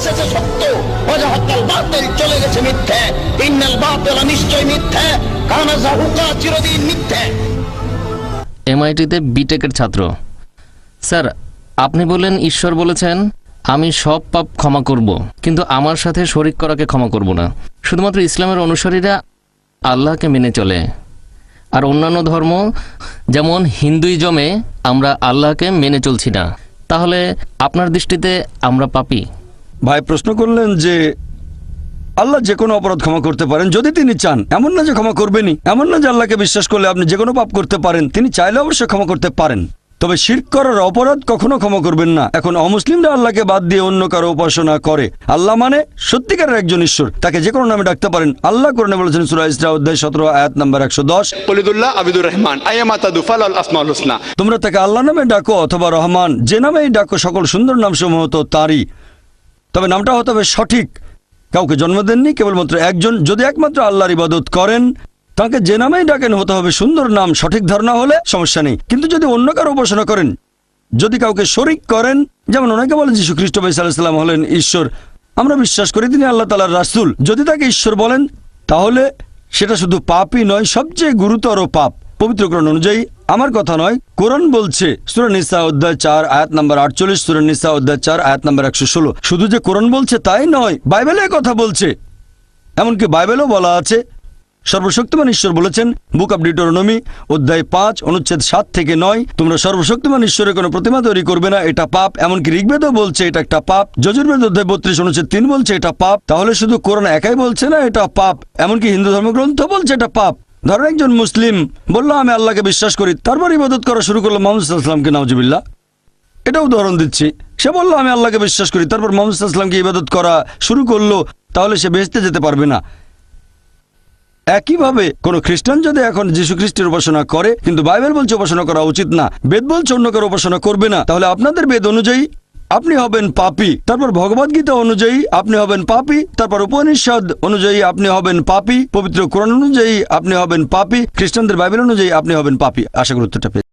সত্য। বাতিল চলে গেছে মিথ্যে। ইন্নাল বাতিল নিশ্চয় মিথ্যে। কানা জাহুকা চিরদিন মিথ্যে। এমআইটিতে বিটেকের ছাত্র। স্যার, আপনি বললেন ঈশ্বর বলেছেন, আমি সব পাপ ক্ষমা করব, কিন্তু আমার সাথে শরিক করাকে ক্ষমা করব না। শুধুমাত্র ইসলামের অনুসারীরা আল্লাহকে মেনে চলে। আর অন্যান্য ধর্ম, যেমন হিন্দুইজমে আমরা আল্লাহকে মেনে চলছি না। তাহলে আপনার দৃষ্টিতে আমরা পাপী? ভাই প্রশ্ন করলেন যে আল্লাহ যে কোনো অপরাধ ক্ষমা করতে পারেন যদি তিনি চান। এমন না যে ক্ষমা করবেনই। এমন না যে আল্লাহকে বিশ্বাস করলে আপনি যে কোনো পাপ করতে পারেন। তিনি চাইলে অবশ্যই ক্ষমা করতে পারেন। তবে শির্ক করার অপরাধ কখনো ক্ষমা করবেন না। এখন অমুসলিমরা আল্লাহকে বাদ দিয়ে অন্য কারও উপাসনা করে। আল্লাহ মানে সত্যিকারের একজন ঈশ্বর। তাকে যে কোনো নামে ডাকতে পারেন। আল্লাহ করণে বলেছেন সুরা ইসরা অধ্যায় সতেরো আয়াত নাম্বার একশো দশ। ওলিদুল্লাহ আবিদুর রহমান আসমাউল হোসনা। তোমরা তাকে আল্লাহ নামে ডাকো অথবা রহমান। যে নামেই ডাকো সকল সুন্দর নামসমূহ তো তারই। তবে নামটা হতে হবে সঠিক। কাউকে জন্ম দেননি, কেবলমাত্র একজন। যদি একমাত্র আল্লাহর ইবাদত করেন, তাকে যে নামেই ডাকেন, হতে হবে সুন্দর নাম, সঠিক ধারণা হলে সমস্যা নেই। কিন্তু যদি অন্য কারও উপাসনা করেন, যদি কাউকে শরিক করেন, যেমন অনেকে বলেন যীশু খ্রিস্ট ভাই সাল্লাম হলেন ঈশ্বর, আমরা বিশ্বাস করি তিনি আল্লাহ তালার রাসুল। যদি তাকে ঈশ্বর বলেন, তাহলে সেটা শুধু পাপই নয়, সবচেয়ে গুরুতর পাপ। পবিত্র কোরআন অনুযায়ী আমার কথা নয়, কোরআন বলছে সুরানিসা অধ্যায় চার, আয়াত নাম্বার আটচল্লিশ সুরানিসা অধ্যায় চার, আয়াত নাম্বার একশো ষোলো। শুধু যে কোরআন বলছে তাই নয়, বাইবেলে কথা বলছে। এমনকি বাইবেলও বলা আছে, সর্বশক্তিমান ঈশ্বর বলেছেন, বুক অব ডিটোরনমি অধ্যায় পাঁচ, অনুচ্ছেদ সাত থেকে নয়, তোমরা সর্বশক্তিমান ঈশ্বরের কোনো প্রতিমা তৈরি করবে না, এটা পাপ। এমনকি ঋগ্বেদও বলছে, এটা একটা পাপ। যজুর্বেদ অধ্যায় বত্রিশ, অনুচ্ছেদ তিন বলছে, এটা পাপ। তাহলে শুধু কোরআন একাই বলছে না, এটা পাপ। এমনকি হিন্দু ধর্মগ্রন্থ বলছে, এটা পাপ। ধরেন একজন মুসলিম বলল, আমি আল্লাহকে বিশ্বাস করি। তারপর ইবাদত করা শুরু করল মোহাম্মদ নওয়াজবিল্লা এটা উদাহরণ দিচ্ছি। সে বলল, আমি আল্লাহকে বিশ্বাস করি। তারপর মোহাম্মদ ইবাদত করা শুরু করল, তাহলে সে বেঁচতে যেতে পারবে না। একইভাবে কোন খ্রিস্টান যদি এখন যীশু খ্রিস্টের উপাসনা করে, কিন্তু বাইবেল বলছে উপাসনা করা উচিত না, বেদ বলছে অন্য কারও উপাসনা করবে না, তাহলে আপনাদের বেদ অনুযায়ী আপনি হবেন পাপি। তারপর ভগবদ গীতা অনুযায়ী আপনি হবেন পাপি। তারপর উপনিষদ অনুযায়ী আপনি হবেন পাপি। পবিত্র কোরআন অনুযায়ী আপনি হবেন পাপি। খ্রিস্টানদের বাইবেল অনুযায়ী আপনি হবেন পাপি। আশা গুরুত্বটা পেয়ে